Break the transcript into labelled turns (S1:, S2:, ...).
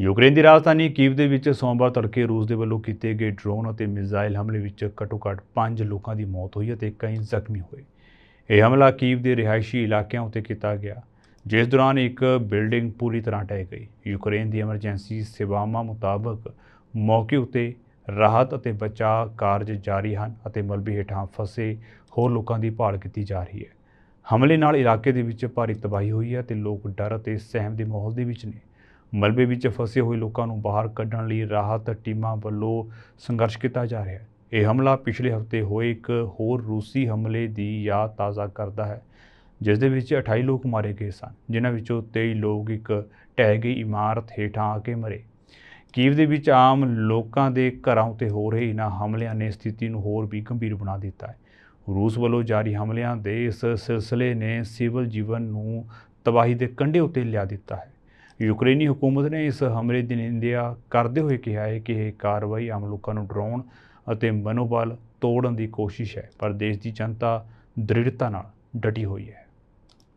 S1: Ukraine ਦੀ ਰਾਜਧਾਨੀ Kyiv ਦੇ ਵਿੱਚ ਸੋਮਵਾਰ ਤੜਕੇ ਰੂਸ ਦੇ ਵੱਲੋਂ ਕੀਤੇ ਗਏ ਡਰੋਨ ਅਤੇ ਮਿਜ਼ਾਈਲ ਹਮਲੇ ਵਿੱਚ ਘੱਟੋ-ਘੱਟ 5 ਲੋਕਾਂ ਦੀ ਮੌਤ ਹੋਈ ਅਤੇ ਕਈ ਜ਼ਖਮੀ ਹੋਏ। ਇਹ ਹਮਲਾ ਕੀਵ ਦੇ ਰਿਹਾਇਸ਼ੀ ਇਲਾਕਿਆਂ ਉੱਤੇ ਕੀਤਾ ਗਿਆ, ਜਿਸ ਦੌਰਾਨ ਇੱਕ ਬਿਲਡਿੰਗ ਪੂਰੀ ਤਰ੍ਹਾਂ ਢਹਿ ਗਈ। ਯੂਕਰੇਨ ਦੀ ਐਮਰਜੈਂਸੀ ਸੇਵਾਵਾਂ ਮੁਤਾਬਕ ਮੌਕੇ ਉੱਤੇ ਰਾਹਤ ਅਤੇ ਬਚਾਅ ਕਾਰਜ ਜਾਰੀ ਹਨ ਅਤੇ ਮਲਬੇ ਹੇਠਾਂ ਫਸੇ ਹੋਰ ਲੋਕਾਂ ਦੀ ਭਾਲ ਕੀਤੀ ਜਾ ਰਹੀ ਹੈ। ਹਮਲੇ ਨਾਲ ਇਲਾਕੇ ਦੇ ਵਿੱਚ ਭਾਰੀ ਤਬਾਹੀ ਹੋਈ ਹੈ ਤੇ ਲੋਕ ਡਰ ਅਤੇ ਸਹਿਮ ਦੇ ਮਾਹੌਲ ਦੇ ਵਿੱਚ ਨੇ। ਮਲਬੇ ਵਿੱਚ ਫਸੇ ਹੋਏ ਲੋਕਾਂ ਨੂੰ ਬਾਹਰ ਕੱਢਣ ਲਈ ਰਾਹਤ ਟੀਮਾਂ ਵੱਲੋਂ ਸੰਘਰਸ਼ ਕੀਤਾ ਜਾ ਰਿਹਾ ਹੈ। ਇਹ ਹਮਲਾ ਪਿਛਲੇ ਹਫ਼ਤੇ ਹੋਏ ਇੱਕ ਹੋਰ ਰੂਸੀ ਹਮਲੇ ਦੀ ਯਾਦ ਤਾਜ਼ਾ ਕਰਦਾ ਹੈ, ਜਿਸ ਦੇ ਵਿੱਚ 28 ਲੋਕ ਮਾਰੇ ਗਏ ਸਨ, ਜਿਨ੍ਹਾਂ ਵਿੱਚੋਂ 23 ਲੋਕ ਇੱਕ ਢਹਿ ਗਈ ਇਮਾਰਤ ਹੇਠਾਂ ਆ ਕੇ ਮਰੇ। ਕੀਵ ਦੇ ਵਿੱਚ ਆਮ ਲੋਕਾਂ ਦੇ ਘਰਾਂ ਉੱਤੇ ਹੋ ਰਹੇ ਇਹਨਾਂ ਹਮਲਿਆਂ ਨੇ ਸਥਿਤੀ ਨੂੰ ਹੋਰ ਵੀ ਗੰਭੀਰ ਬਣਾ ਦਿੱਤਾ ਹੈ। ਰੂਸ ਵੱਲੋਂ ਜਾਰੀ ਹਮਲਿਆਂ ਦੇ ਇਸ ਸਿਲਸਿਲੇ ਨੇ ਸਿਵਲ ਜੀਵਨ ਨੂੰ ਤਬਾਹੀ ਦੇ ਕੰਢੇ ਉੱਤੇ ਲਿਆ ਦਿੱਤਾ ਹੈ। ਯੂਕਰੇਨੀ ਹਕੂਮਤ ਨੇ ਇਸ ਹਮਲੇ ਦੀ ਨਿੰਦਿਆ ਕਰਦੇ ਹੋਏ ਕਿਹਾ ਹੈ ਕਿ ਇਹ ਕਾਰਵਾਈ ਆਮ ਲੋਕਾਂ ਨੂੰ ਡਰਾਉਣ ਅਤੇ ਮਨੋਬਲ ਤੋੜਨ ਦੀ ਕੋਸ਼ਿਸ਼ ਹੈ, ਪਰ ਦੇਸ਼ ਦੀ ਜਨਤਾ ਦ੍ਰਿੜਤਾ ਨਾਲ ਡਟੀ ਹੋਈ ਹੈ।